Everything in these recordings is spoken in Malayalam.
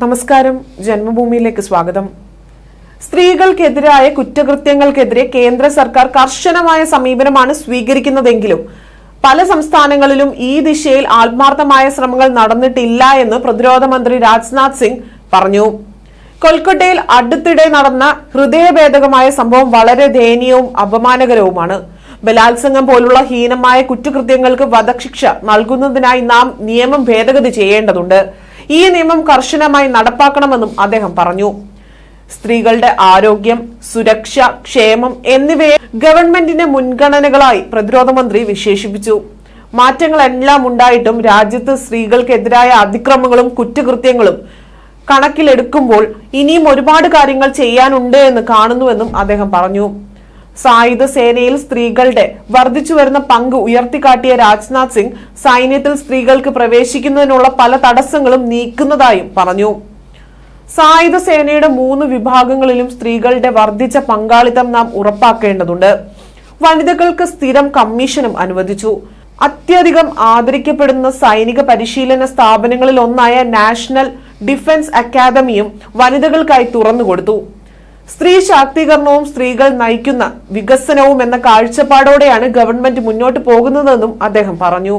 നമസ്കാരം. ജന്മഭൂമിയിലേക്ക് സ്വാഗതം. സ്ത്രീകൾക്കെതിരായ കുറ്റകൃത്യങ്ങൾക്കെതിരെ കേന്ദ്ര സർക്കാർ കർശനമായ സമീപനമാണ് സ്വീകരിക്കുന്നതെങ്കിലും പല സംസ്ഥാനങ്ങളിലും ഈ ദിശയിൽ ആത്മാർത്ഥമായ ശ്രമങ്ങൾ നടന്നിട്ടില്ല എന്ന് പ്രതിരോധ മന്ത്രി രാജ്നാഥ് സിംഗ് പറഞ്ഞു. കൊൽക്കത്തയിൽ അടുത്തിടെ നടന്ന ഹൃദയഭേദകമായ സംഭവം വളരെ ദയനീയവും അപമാനകരവുമാണ്. ബലാത്സംഗം പോലുള്ള ഹീനമായ കുറ്റകൃത്യങ്ങൾക്ക് വധശിക്ഷ നൽകുന്നതിനായി നാം നിയമം ഭേദഗതി ചെയ്യേണ്ടതുണ്ട്. ഈ നിയമം കർശനമായി നടപ്പാക്കണമെന്നും അദ്ദേഹം പറഞ്ഞു. സ്ത്രീകളുടെ ആരോഗ്യം സുരക്ഷ ക്ഷേമം എന്നിവയെ ഗവൺമെന്റിന്റെ മുൻഗണനകളായി പ്രതിരോധ മന്ത്രി വിശേഷിപ്പിച്ചു. മാറ്റങ്ങളെല്ലാം ഉണ്ടായിട്ടും രാജ്യത്ത് സ്ത്രീകൾക്കെതിരായ അതിക്രമങ്ങളും കുറ്റകൃത്യങ്ങളും കണക്കിലെടുക്കുമ്പോൾ ഇനിയും ഒരുപാട് കാര്യങ്ങൾ ചെയ്യാനുണ്ട് എന്ന് കാണുന്നുവെന്നും അദ്ദേഹം പറഞ്ഞു. സായുധ സേനയിൽ സ്ത്രീകളുടെ വർദ്ധിച്ചു വരുന്ന പങ്ക് ഉയർത്തിക്കാട്ടിയ രാജ്നാഥ് സിംഗ് സൈന്യത്തിൽ സ്ത്രീകൾക്ക് പ്രവേശിക്കുന്നതിനുള്ള പല തടസ്സങ്ങളും നീക്കുന്നതായും പറഞ്ഞു. സായുധ സേനയുടെ മൂന്ന് വിഭാഗങ്ങളിലും സ്ത്രീകളുടെ വർദ്ധിച്ച പങ്കാളിത്തം നാം ഉറപ്പാക്കേണ്ടതുണ്ട്. വനിതകൾക്ക് സ്ഥിരം കമ്മീഷനും അനുവദിച്ചു. അത്യധികം ആദരിക്കപ്പെടുന്ന സൈനിക പരിശീലന സ്ഥാപനങ്ങളിൽ ഒന്നായ നാഷണൽ ഡിഫൻസ് അക്കാദമിയും വനിതകൾക്കായി തുറന്നുകൊടുത്തു. സ്ത്രീ ശാക്തീകരണവും സ്ത്രീകൾ നയിക്കുന്ന വികസനവും എന്ന കാഴ്ചപ്പാടോടെയാണ് ഗവൺമെന്റ് മുന്നോട്ട് പോകുന്നതെന്നും അദ്ദേഹം പറഞ്ഞു.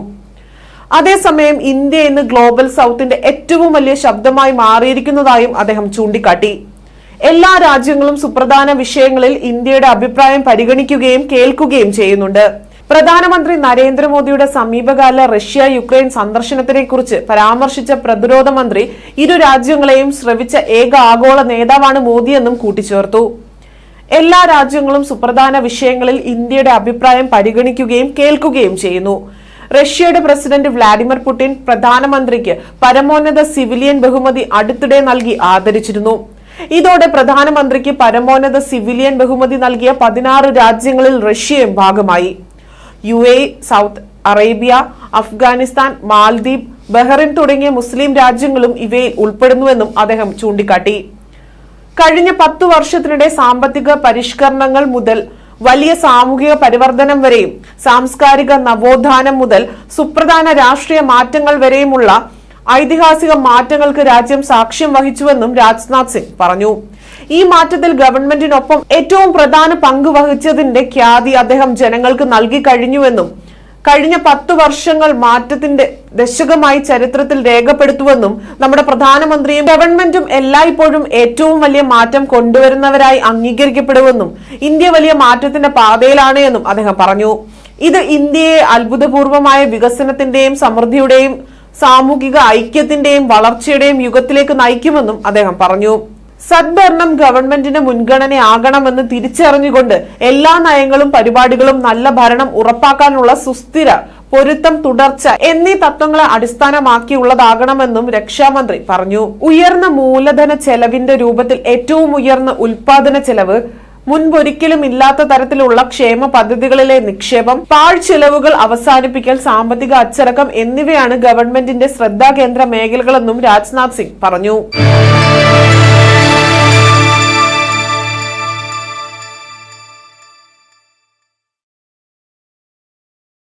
അതേസമയം ഇന്ത്യ ഇന്ന് ഗ്ലോബൽ സൗത്തിന്റെ ഏറ്റവും വലിയ ശബ്ദമായി മാറിയിരിക്കുന്നതായും അദ്ദേഹം ചൂണ്ടിക്കാട്ടി. എല്ലാ രാജ്യങ്ങളും സുപ്രധാന വിഷയങ്ങളിൽ ഇന്ത്യയുടെ അഭിപ്രായം പരിഗണിക്കുകയും കേൾക്കുകയും ചെയ്യുന്നുണ്ട്. പ്രധാനമന്ത്രി നരേന്ദ്രമോദിയുടെ സമീപകാല റഷ്യ യുക്രൈൻ സന്ദർശനത്തിനെ കുറിച്ച് പരാമർശിച്ച പ്രതിരോധ മന്ത്രി ഇരു രാജ്യങ്ങളെയും ശ്രവിച്ച ഏക ആഗോള നേതാവാണ് മോദിയെന്നും കൂട്ടിച്ചേർത്തു. എല്ലാ രാജ്യങ്ങളും സുപ്രധാന വിഷയങ്ങളിൽ ഇന്ത്യയുടെ അഭിപ്രായം പരിഗണിക്കുകയും കേൾക്കുകയും ചെയ്യുന്നു. റഷ്യയുടെ പ്രസിഡന്റ് വ്ളാഡിമിർ പുടിൻ പ്രധാനമന്ത്രിക്ക് പരമോന്നത സിവിലിയൻ ബഹുമതി അടുത്തിടെ നൽകി ആദരിച്ചിരുന്നു. ഇതോടെ പ്രധാനമന്ത്രിക്ക് പരമോന്നത സിവിലിയൻ ബഹുമതി നൽകിയ പതിനാറ് രാജ്യങ്ങളിൽ റഷ്യയും ഭാഗമായി. U A Saudi Arabia Afghanistan Maldives Bahrain തുടങ്ങിയ മുസ്ലിം രാജ്യങ്ങളും ഇവയിൽ ഉൾപ്പെടുന്നുവെന്നും അദ്ദേഹം ചൂണ്ടിക്കാട്ടി. കഴിഞ്ഞ പത്തു വർഷത്തിനിടെ സാമ്പത്തിക പരിഷ്കരണങ്ങൾ മുതൽ വലിയ സാമൂഹിക പരിവർത്തനം വരെയും സാംസ്കാരിക നവോത്ഥാനം മുതൽ സുപ്രധാന രാഷ്ട്രീയ മാറ്റങ്ങൾ വരെയുമുള്ള ഐതിഹാസിക മാറ്റങ്ങൾക്ക് രാജ്യം സാക്ഷ്യം വഹിച്ചുവെന്നും രാജ്നാഥ് സിംഗ് പറഞ്ഞു. ഈ മാറ്റത്തിൽ ഗവൺമെന്റിനൊപ്പം ഏറ്റവും പ്രധാന പങ്ക് വഹിച്ചതിന്റെ ഖ്യാതി അദ്ദേഹം ജനങ്ങൾക്ക് നൽകി കഴിഞ്ഞുവെന്നും കഴിഞ്ഞ പത്ത് വർഷങ്ങൾ മാറ്റത്തിന്റെ ദശകമായി ചരിത്രത്തിൽ രേഖപ്പെടുത്തുവെന്നും നമ്മുടെ പ്രധാനമന്ത്രിയും ഗവൺമെന്റും എല്ലായ്പ്പോഴും ഏറ്റവും വലിയ മാറ്റം കൊണ്ടുവരുന്നവരായി അംഗീകരിക്കപ്പെടുമെന്നും ഇന്ത്യ വലിയ മാറ്റത്തിന്റെ പാതയിലാണ് എന്നും അദ്ദേഹം പറഞ്ഞു. ഇത് ഇന്ത്യയെ അത്ഭുതപൂർവമായ വികസനത്തിന്റെയും സമൃദ്ധിയുടെയും സാമൂഹിക ഐക്യത്തിന്റെയും വളർച്ചയുടെയും യുഗത്തിലേക്ക് നയിക്കുമെന്നും അദ്ദേഹം പറഞ്ഞു. സദ്ഭരണം ഗവൺമെന്റിന് മുൻഗണനയാകണമെന്ന് തിരിച്ചറിഞ്ഞുകൊണ്ട് എല്ലാ നയങ്ങളും പരിപാടികളും നല്ല ഭരണം ഉറപ്പാക്കാനുള്ള സുസ്ഥിര പൊരുത്തം തുടർച്ച എന്നീ തത്വങ്ങളെ അടിസ്ഥാനമാക്കിയുള്ളതാകണമെന്നും രക്ഷാമന്ത്രി പറഞ്ഞു. ഉയർന്ന മൂലധന ചെലവിന്റെ രൂപത്തിൽ ഏറ്റവും ഉയർന്ന ഉൽപാദന ചെലവ് മുൻപൊരിക്കലും ഇല്ലാത്ത തരത്തിലുള്ള ക്ഷേമ പദ്ധതികളിലെ നിക്ഷേപം പാഴ് ചെലവുകൾ അവസാനിപ്പിക്കൽ സാമ്പത്തിക അച്ചടക്കം എന്നിവയാണ് ഗവൺമെന്റിന്റെ ശ്രദ്ധാകേന്ദ്ര മേഖലകളെന്നും രാജ്നാഥ് സിംഗ് പറഞ്ഞു.